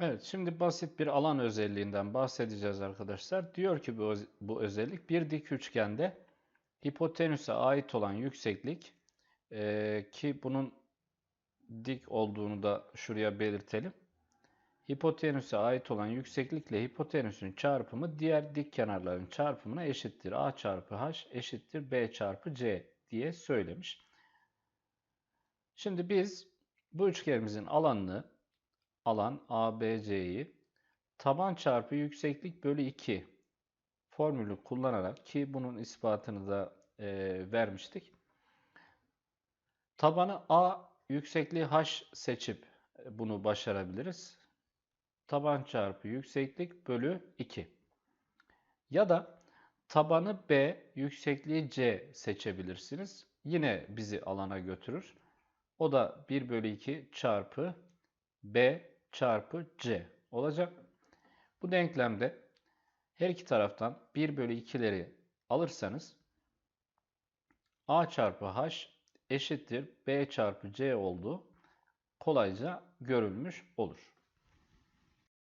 Evet, şimdi basit bir alan özelliğinden bahsedeceğiz arkadaşlar. Diyor ki bu, bu özellik bir dik üçgende hipotenüse ait olan yükseklik eee, ki bunun dik olduğunu da şuraya belirtelim. Hipotenüse ait olan yükseklikle hipotenüsün çarpımı diğer dik kenarların çarpımına eşittir. A çarpı H eşittir B çarpı C diye söylemiş. Şimdi biz bu üçgenimizin alanını alan ABC'yi taban çarpı yükseklik bölü 2 formülü kullanarak ki bunun ispatını da e, vermiştik. Tabanı A, yüksekliği H seçip e, bunu başarabiliriz. Taban çarpı yükseklik bölü 2. Ya da tabanı B, yüksekliği C seçebilirsiniz. Yine bizi alana götürür. O da 1 bölü 2 çarpı B çarpı C olacak. Bu denklemde her iki taraftan 1 bölü 2'leri alırsanız A çarpı H eşittir B çarpı C olduğu kolayca görülmüş olur.